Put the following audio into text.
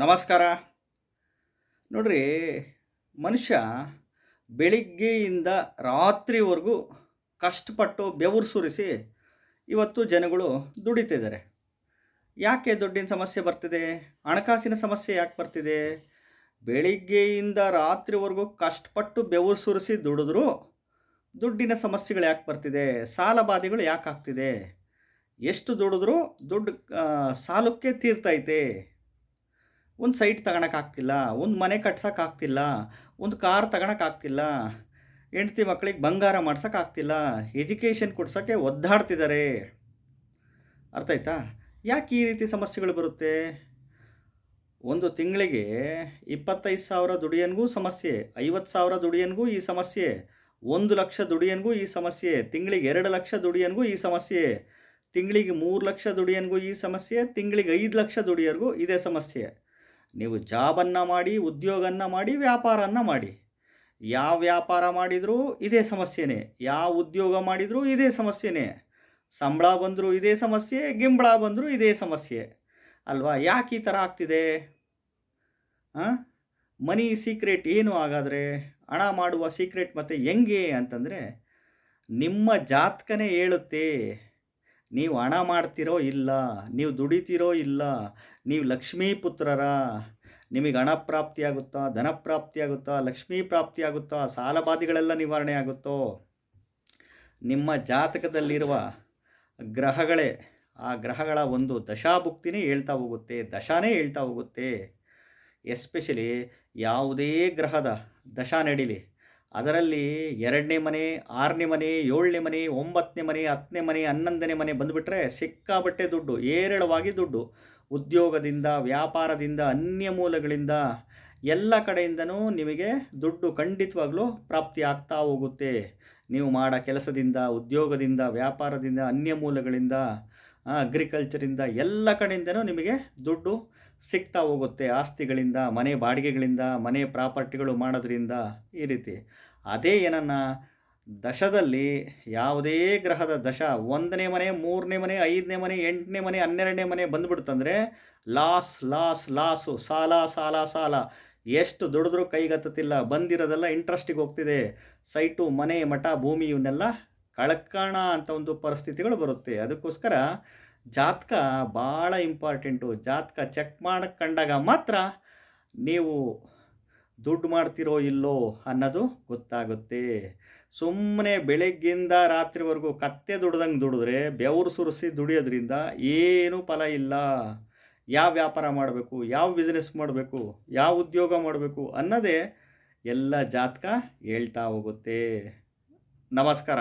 ನಮಸ್ಕಾರ. ನೋಡ್ರಿ, ಮನುಷ್ಯ ಬೆಳಿಗ್ಗೆಯಿಂದ ರಾತ್ರಿವರೆಗೂ ಕಷ್ಟಪಟ್ಟು ಬೆವರು ಸುರಿಸಿ ಇವತ್ತು ಜನಗಳು ದುಡಿತಿದ್ದಾರೆ. ಯಾಕೆ ದುಡ್ಡಿನ ಸಮಸ್ಯೆ ಬರ್ತಿದೆ? ಹಣಕಾಸಿನ ಸಮಸ್ಯೆ ಯಾಕೆ ಬರ್ತಿದೆ? ಬೆಳಿಗ್ಗೆಯಿಂದ ರಾತ್ರಿವರೆಗೂ ಕಷ್ಟಪಟ್ಟು ಬೆವರು ಸುರಿಸಿ ದುಡಿದ್ರು ದುಡ್ಡಿನ ಸಮಸ್ಯೆಗಳು ಯಾಕೆ ಬರ್ತಿದೆ? ಸಾಲ ಬಾಧೆಗಳು ಯಾಕೆ ಆಗ್ತಿದೆ? ಎಷ್ಟು ದುಡಿದ್ರೂ ದುಡ್ಡು ಸಾಲಕ್ಕೆ ತೀರ್ತೈತೆ ಒಂದು ಸೈಟ್ ತಗೊಳಕ್ಕಾಗ್ತಿಲ್ಲ ಒಂದು ಮನೆ ಕಟ್ಸೋಕ್ಕಾಗ್ತಿಲ್ಲ ಒಂದು ಕಾರ್ ತಗೊಳಕ್ಕಾಗ್ತಿಲ್ಲ ಹೆಂಡ್ತಿ ಮಕ್ಕಳಿಗೆ ಬಂಗಾರ ಮಾಡ್ಸೋಕ್ಕಾಗ್ತಿಲ್ಲ ಎಜುಕೇಷನ್ ಕೊಡ್ಸೋಕ್ಕೆ ಒದ್ದಾಡ್ತಿದ್ದಾರೆ ಅರ್ಥ ಆಯ್ತಾ? ಯಾಕೆ ಈ ರೀತಿ ಸಮಸ್ಯೆಗಳು ಬರುತ್ತೆ? ಒಂದು ತಿಂಗಳಿಗೆ ಇಪ್ಪತ್ತೈದು ಸಾವಿರ ದುಡಿಯನ್ಗೂ ಸಮಸ್ಯೆ, ಐವತ್ತು ಸಾವಿರ ದುಡಿಯನ್ಗೂ ಈ ಸಮಸ್ಯೆ, ಒಂದು ಲಕ್ಷ ದುಡಿಯನ್ಗೂ ಈ ಸಮಸ್ಯೆ, ತಿಂಗಳಿಗೆ ಎರಡು ಲಕ್ಷ ದುಡಿಯನ್ಗೂ ಈ ಸಮಸ್ಯೆ, ತಿಂಗಳಿಗೆ ಮೂರು ಲಕ್ಷ ದುಡಿಯನ್ಗೂ ಈ ಸಮಸ್ಯೆ, ತಿಂಗಳಿಗೆ ಐದು ಲಕ್ಷ ದುಡಿಯೋರ್ಗೂ ಇದೇ ಸಮಸ್ಯೆ. ನೀವು ಜಾಬನ್ನು ಮಾಡಿ, ಉದ್ಯೋಗನ್ನು ಮಾಡಿ ವ್ಯಾಪಾರನ ಮಾಡಿ. ಯಾವ ವ್ಯಾಪಾರ ಮಾಡಿದರೂ ಇದೇ ಸಮಸ್ಯೆನೇ. ಯಾವ ಉದ್ಯೋಗ ಮಾಡಿದರೂ ಇದೇ ಸಮಸ್ಯೆನೇ. ಸಂಬಳ ಬಂದರೂ ಇದೇ ಸಮಸ್ಯೆ, ಗಿಂಬಳ ಬಂದರೂ ಇದೇ ಸಮಸ್ಯೆ. ಅಲ್ವಾ? ಯಾಕೆ ಈ ಥರ ಆಗ್ತಿದೆ? ಮನಿ ಸೀಕ್ರೆಟ್ ಏನು ಹಾಗಾದರೆ? ಹಣ ಮಾಡುವ ಸೀಕ್ರೆಟ್ ಮತ್ತು ಹೆಂಗೆ ಅಂತಂದರೆ, ನಿಮ್ಮ ಜಾತಕನೇ ಹೇಳುತ್ತೆ. ನೀವು ಹಣ ಮಾಡ್ತಿರೋ ಇಲ್ಲ, ನೀವು ದುಡಿತೀರೋ ಇಲ್ಲ, ನೀವು ಲಕ್ಷ್ಮೀ ಪುತ್ರರ, ನಿಮಗೆ ಹಣ ಪ್ರಾಪ್ತಿಯಾಗುತ್ತಾ ಧನ ಪ್ರಾಪ್ತಿಯಾಗುತ್ತಾ ಲಕ್ಷ್ಮೀ ಪ್ರಾಪ್ತಿಯಾಗುತ್ತಾ ಸಾಲಬಾಧೆಗಳೆಲ್ಲ ನಿವಾರಣೆ ಆಗುತ್ತೋ? ನಿಮ್ಮ ಜಾತಕದಲ್ಲಿರುವ ಗ್ರಹಗಳೇ, ಆ ಗ್ರಹಗಳ ಒಂದು ದಶಾಭುಕ್ತಿನೇ ಹೇಳ್ತಾ ಹೋಗುತ್ತೆ, ದಶಾನೇ ಹೇಳ್ತಾ ಹೋಗುತ್ತೆ. ಎಸ್ಪೆಷಲಿ ಯಾವುದೇ ಗ್ರಹದ ದಶಾ ನಡೀಲಿ. ಅದರಲ್ಲಿ ಎರಡನೇ ಮನೆ, ಆರನೇ ಮನೆ, ಏಳನೇ ಮನೆ, ಒಂಬತ್ತನೇ ಮನೆ, ಹತ್ತನೇ ಮನೆ, ಹನ್ನೊಂದನೇ ಮನೆ ಬಂದುಬಿಟ್ರೆ ಸಿಕ್ಕಾಬಟ್ಟೆ ದುಡ್ಡು, ಏರಳವಾಗಿ ದುಡ್ಡು. ಉದ್ಯೋಗದಿಂದ, ವ್ಯಾಪಾರದಿಂದ, ಅನ್ಯ ಮೂಲಗಳಿಂದ ಎಲ್ಲ ಕಡೆಯಿಂದನೂ ನಿಮಗೆ ದುಡ್ಡು ಖಂಡಿತವಾಗ್ಲೂ ಪ್ರಾಪ್ತಿ ಆಗ್ತಾ ಹೋಗುತ್ತೆ. ನೀವು ಮಾಡೋ ಕೆಲಸದಿಂದ, ಉದ್ಯೋಗದಿಂದ, ವ್ಯಾಪಾರದಿಂದ, ಅನ್ಯ ಮೂಲಗಳಿಂದ ಅಗ್ರಿಕಲ್ಚರಿಂದ ಎಲ್ಲ ಕಡೆಯಿಂದನೂ ನಿಮಗೆ ದುಡ್ಡು ಸಿಗ್ತಾ ಹೋಗುತ್ತೆ ಆಸ್ತಿಗಳಿಂದ, ಮನೆ ಬಾಡಿಗೆಗಳಿಂದ, ಮನೆ ಪ್ರಾಪರ್ಟಿಗಳು ಮಾಡೋದ್ರಿಂದ ಈ ರೀತಿ. ಅದೇ ಏನನ್ನ, ದಶದಲ್ಲಿ ಯಾವುದೇ ಗ್ರಹದ ದಶ ಒಂದನೇ ಮನೆ, ಮೂರನೇ ಮನೆ, ಐದನೇ ಮನೆ, ಎಂಟನೇ ಮನೆ, ಹನ್ನೆರಡನೇ ಮನೆ ಬಂದುಬಿಡ್ತಂದರೆ ಲಾಸ್ ಲಾಸ್, ಲಾಸು, ಸಾಲ ಸಾಲ ಸಾಲ. ಎಷ್ಟು ದುಡಿದ್ರೂ ಕೈಗತ್ತತಿಲ್ಲ ಬಂದಿರೋದೆಲ್ಲ ಇಂಟ್ರೆಸ್ಟಿಗೆ ಹೋಗ್ತಿದೆ. ಸೈಟು, ಮನೆ, ಮಠ, ಭೂಮಿ, ಇವನ್ನೆಲ್ಲ ಕಳ್ಕೋಣ ಅಂತ ಒಂದು ಪರಿಸ್ಥಿತಿಗಳು ಬರುತ್ತೆ. ಅದಕ್ಕೋಸ್ಕರ ಜಾತಕ ಭಾಳ ಇಂಪಾರ್ಟೆಂಟು ಜಾತಕ ಚೆಕ್ ಮಾಡಕ್ಕೆ ಕಂಡಾಗ ಮಾತ್ರ ನೀವು ದುಡ್ಡು ಮಾಡ್ತಿರೋ ಇಲ್ಲೋ ಅನ್ನೋದು ಗೊತ್ತಾಗುತ್ತೆ. ಸುಮ್ಮನೆ ಬೆಳಗ್ಗಿಂದ ರಾತ್ರಿವರೆಗೂ ಕತ್ತೆ ದುಡ್ದಂಗೆ ದುಡಿದ್ರೆ ಬೆವರು ಸುರಿಸಿ ದುಡಿಯೋದ್ರಿಂದ ಏನೂ ಫಲ ಇಲ್ಲ. ಯಾವ ವ್ಯಾಪಾರ ಮಾಡಬೇಕು, ಯಾವ ಬಿಸ್ನೆಸ್ ಮಾಡಬೇಕು, ಯಾವ ಉದ್ಯೋಗ ಮಾಡಬೇಕು ಅನ್ನೋದೇ ಎಲ್ಲ ಜಾತಕ ಹೇಳ್ತಾ ಹೋಗುತ್ತೆ. ನಮಸ್ಕಾರ.